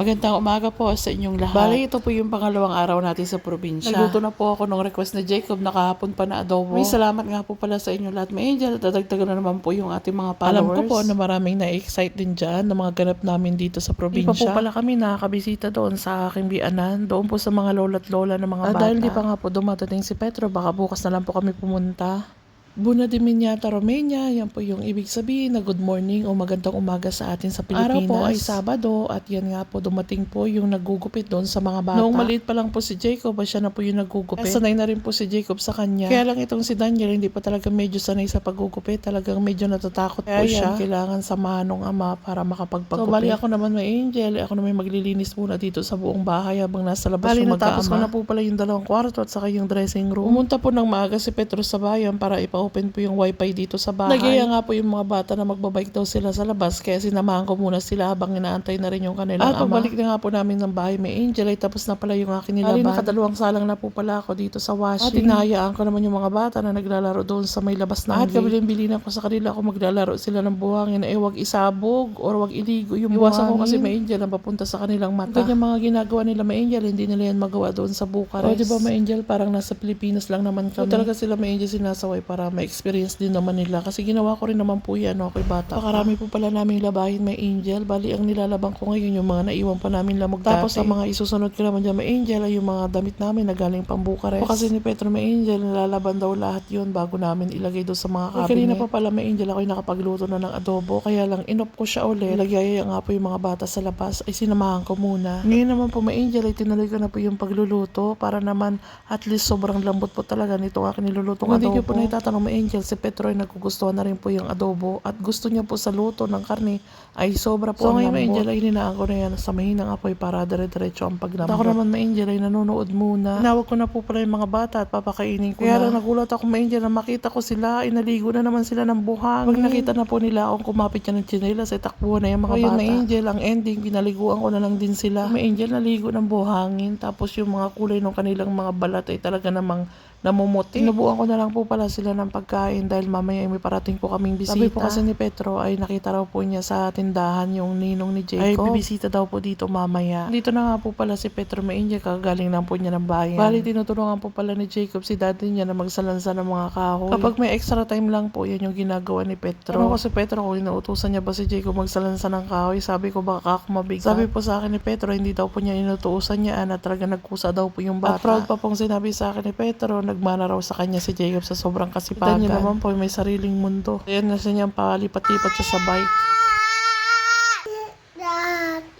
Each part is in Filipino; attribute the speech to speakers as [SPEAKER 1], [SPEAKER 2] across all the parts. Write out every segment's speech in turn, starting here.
[SPEAKER 1] Magandang umaga po sa inyong lahat. Bali, ito po yung pangalawang araw natin sa probinsya. Nagluto na po ako ng request ni Jacob na kahapon pa na adobo. May salamat nga po pala sa inyo lahat. May angel, dadagdagan na naman po yung ating mga followers. Alam ko po na maraming na-excite din dyan na mga ganap namin dito sa probinsya. Di pa po pala kami nakakabisita doon sa aking bianan. Doon po sa mga lola't lola ng mga
[SPEAKER 2] Ah,
[SPEAKER 1] bata. Dahil di pa nga po dumadating si Petro, baka bukas na lang po kami pumunta. Buna de Minyata Romania, yan po yung ibig sabihin na good morning o magandang umaga sa atin sa Pilipinas. Araw po ay Sabado at yan nga po dumating po yung nagugupit doon sa mga bata. Noong maliit pa lang po si Jacob, ay siya na po yung nagugupit. Kaya sanay na rin po si Jacob sa kanya. Kaya lang itong si Daniel, hindi pa talaga medyo sanay sa paggugupit. Talagang medyo natatakot po
[SPEAKER 2] Kaya
[SPEAKER 1] siya.
[SPEAKER 2] yan,
[SPEAKER 1] kailangan samahan ng ama para makapagpagupit. So bali ako naman may angel, ako naman maglilinis muna dito sa buong bahay habang nasa labas
[SPEAKER 2] Bali,
[SPEAKER 1] yung
[SPEAKER 2] natapos ko na
[SPEAKER 1] po pala yung dalawang kwarto at saka yung dressing room. Pumunta po ng maaga si Petro sa bayan para ipa-open po yung wifi dito sa bahay. Nagyaya nga po yung mga bata na magbabike daw sila sa labas kaya sinamahan ko muna sila habang inaantay na rin yung kanilang
[SPEAKER 2] At
[SPEAKER 1] ama.
[SPEAKER 2] pagbalik
[SPEAKER 1] na nga po namin ng bahay may angel ay tapos na pala yung akin nilaban.
[SPEAKER 2] Bali,
[SPEAKER 1] nakadalawang salang na po pala ako dito sa washing. At hinahayaan ko naman yung mga bata na naglalaro doon sa may labas na At kabilin-bilin ko sa kanila kung maglalaro sila ng buhangin eh wag isabog or wag iligo yung Iwasan ko kasi may angel ang papunta sa kanilang mata. Ganyan mga ginagawa nila may angel, hindi nila yan magawa doon sa Bucharest. O di ba may angel, parang nasa Pilipinas lang naman kami. So, talaga sila may angel sinasaway para ma-experience din naman nila. Kasi ginawa ko rin naman po yan, okay bata. Pakarami po pala namin labahin may angel. Bali, ang nilalabang ko ngayon yung mga naiwan pa namin lamog Tapos
[SPEAKER 2] dati.
[SPEAKER 1] ang mga isusunod ko naman dyan may angel ay yung mga damit namin na galing pang Bucharest. O kasi ni Petro may angel, nilalaban daw lahat yun bago namin ilagay doon sa mga cabinet. kanina pa pala may angel ako yung nakapagluto na ng adobo. Kaya lang inop ko siya ulit. Nagyayaya nga po yung mga bata sa labas. Ay sinamahan ko muna. Ngayon naman po may angel ay tinuloy ko na po yung pagluluto para naman at least sobrang lambot po talaga nito aking nilulutong
[SPEAKER 2] Kung
[SPEAKER 1] adobo.
[SPEAKER 2] hindi
[SPEAKER 1] Hindi po na itatanong may angel, si Petro ay nagugustuhan na rin po yung adobo at gusto niya po sa luto ng karne ay sobra po
[SPEAKER 2] So,
[SPEAKER 1] ang
[SPEAKER 2] ngayon,
[SPEAKER 1] lambot.
[SPEAKER 2] angel
[SPEAKER 1] ay hinaan ko na yan sa mahinang apoy para dire-diretso ang paglambot. Ako naman may angel ay nanonood muna. Tinawag ko na po pala yung mga bata at papakainin ko Kaya
[SPEAKER 2] na.
[SPEAKER 1] lang nagulat ako may angel na makita ko sila, inaligo na naman sila ng buhangin. Pag nakita na po nila akong kumapit yan ng chinelas, ay takbuhan na yung mga
[SPEAKER 2] Ayun,
[SPEAKER 1] bata.
[SPEAKER 2] may
[SPEAKER 1] angel, ang ending, pinaliguan ko na lang din sila. May angel naligo ng buhangin, tapos yung mga kulay ng kanilang mga balat ay talaga namang namumuti. Tinubuan ko na lang po pala sila ng pagkain dahil mamaya ay may parating po kaming bisita. Sabi po kasi ni Petro ay nakita raw po niya sa tindahan yung ninong ni Jacob. Ay bibisita daw po dito mamaya. Dito na nga po pala si Petro may India kagaling lang po niya ng bayan. Bali tinutulungan po pala ni Jacob si daddy niya na magsalansa ng mga kahoy. Kapag may extra time lang po yan yung ginagawa ni Petro. Ano ko si Petro kung inuutusan niya ba si Jacob magsalansa ng kahoy sabi ko baka ako mabigat. Sabi po sa akin ni Petro hindi daw po niya inutusan niya na talaga nagkusa daw po yung bata. At proud pa pong sinabi sa akin ni Petro nagmana raw sa kanya si Jacob sa sobrang kasipagan. Kita niyo naman po may sariling mundo. Ayan na siya niyang palipat-lipat siya sa bike.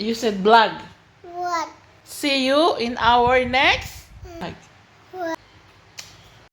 [SPEAKER 1] You said vlog.
[SPEAKER 2] what?
[SPEAKER 1] See you in our next. Like,